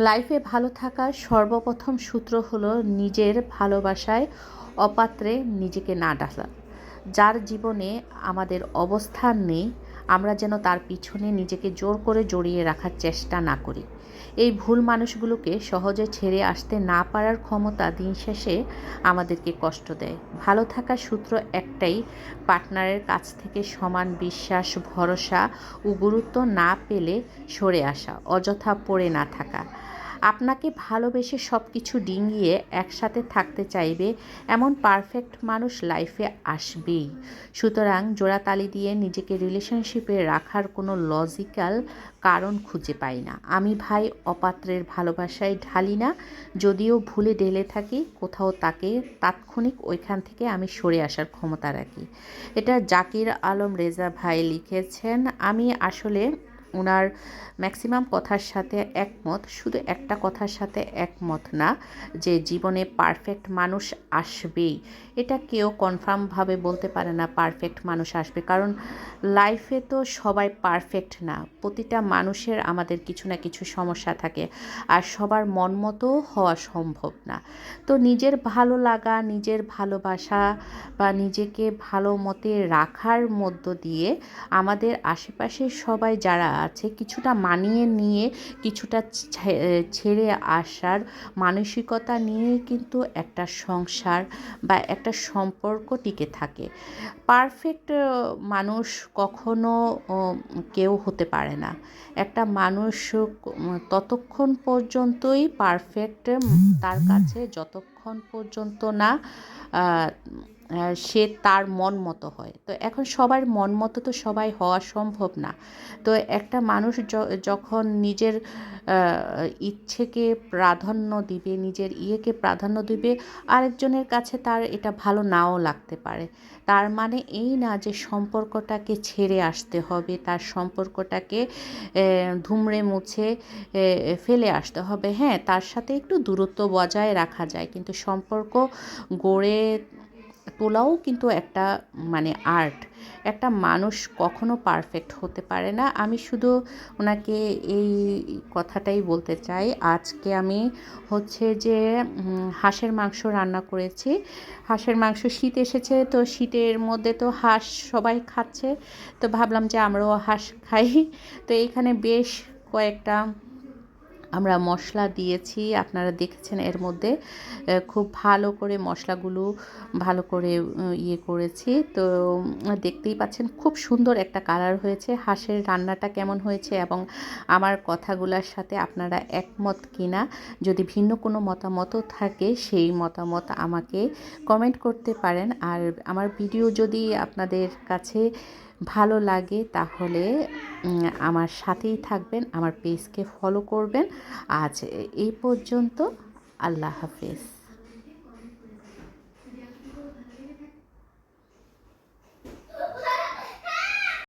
লাইফে ভালো থাকার সর্বপ্রথম সূত্র হলো নিজের ভালোবাসায় অপাত্রে নিজেকে না ডালা। যার জীবনে আমাদের অবস্থান নেই আমরা যেন তার পিছনে নিজেকে জোর করে জড়িয়ে রাখার চেষ্টা না করি। এই ভুল মানুষগুলোকে সহজে ছেড়ে আসতে না পারার ক্ষমতা দিন শেষে আমাদেরকে কষ্ট দেয়। ভালো থাকার সূত্র একটাই, পার্টনারের কাছ থেকে সমান বিশ্বাস, ভরসা ও গুরুত্ব না পেলে সরে আসা, অযথা পড়ে না থাকা। আপনাকে ভালোবেসে সব কিছু ডিঙিয়ে একসাথে থাকতে চাইবে, এমন পারফেক্ট মানুষ লাইফে আসবেই। সুতরাং জোড়াতালি দিয়ে নিজেকে রিলেশনশিপে রাখার কোনো লজিক্যাল কারণ খুঁজে পাই না। আমি ভাই অপাত্রের ভালোবাসায় ঢালি না, যদিও ভুলে ঢেলে থাকি, কোথাও তাকে তাৎক্ষণিক ওইখান থেকে আমি সরে আসার ক্ষমতা রাখি। এটা জাকির আলম রেজা ভাই লিখেছেন, আমি আসলে ওনার ম্যাক্সিমাম কথার সাথে একমত, শুধু একটা কথার সাথে একমত না, যে জীবনে পারফেক্ট মানুষ আসবেই। এটা কেউ কনফার্মভাবে বলতে পারে না পারফেক্ট মানুষ আসবে, কারণ লাইফে তো সবাই পারফেক্ট না। প্রতিটা মানুষের আমাদের কিছু না কিছু সমস্যা থাকে, আর সবার মন মতো হওয়া সম্ভব না। তো নিজের ভালো লাগা, নিজের ভালোবাসা বা নিজেকে ভালো মতে রাখার মধ্য দিয়ে আমাদের আশেপাশে সবাই যারা আছে। কিছুটা মানিয়ে নিয়ে, কিছুটা ছেড়ে আসার মানসিকতা নিয়েই কিন্তু একটা সংসার বা একটা সম্পর্ক টিকে থাকে। পারফেক্ট মানুষ কখনো কেউ হতে পারে না। একটা মানুষ ততক্ষণ পর্যন্তই পারফেক্ট, তার কাছে যতক্ষণ পর্যন্ত না সে তার মন মতো হয়। তো এখন সবার মন মতো তো সবাই হওয়া সম্ভব না। তো একটা মানুষ যখন নিজের ইচ্ছেকে প্রাধান্য দিবে, নিজের ইয়েকে প্রাধান্য দিবে, আরেকজনের কাছে তার এটা ভালো নাও লাগতে পারে। তার মানে এই না যে সম্পর্কটাকে ছেড়ে আসতে হবে, তার সম্পর্কটাকে ধুমড়ে মুছে ফেলে আসতে হবে। হ্যাঁ তার সাথে একটু দূরত্ব বজায় রাখা যায়, কিন্তু সম্পর্ক গড়ে তোলাও কিন্তু একটা মানে আর্ট একটা মানুষ কখনো পারফেক্ট হতে পারে না। আমি শুধু ওনাকে এই কথাটাই বলতে চাই। আজকে আমি হচ্ছে যে হাঁসের মাংস রান্না করেছি। হাঁসের মাংস শীত এসেছে, তো শীতের মধ্যে তো হাঁস সবাই খাচ্ছে। তো ভাবলাম যে আমরাও হাঁস খাই। তো এইখানে বেশ কয়েকটা আমরা মশলা দিয়েছি, আপনারা দেখেছেন এর মধ্যে খুব ভালো করে মশলাগুলো ভালো করে ইয়ে করেছি। তো দেখতেই পাচ্ছেন খুব সুন্দর একটা কালার হয়েছে, হাঁসের রান্নাটা কেমন হয়েছে এবং আমার কথাগুলোর সাথে আপনারা একমত কিনা, যদি ভিন্ন কোনো মতামত থাকে সেই মতামত আমাকে কমেন্ট করতে পারেন। আর আমার ভিডিও যদি আপনাদের কাছে ভালো লাগে, তাহলে আমার সাথেই থাকবেন, আমার পেজকে ফলো করবেন। আজ এই পর্যন্ত, আল্লাহ হাফেজ।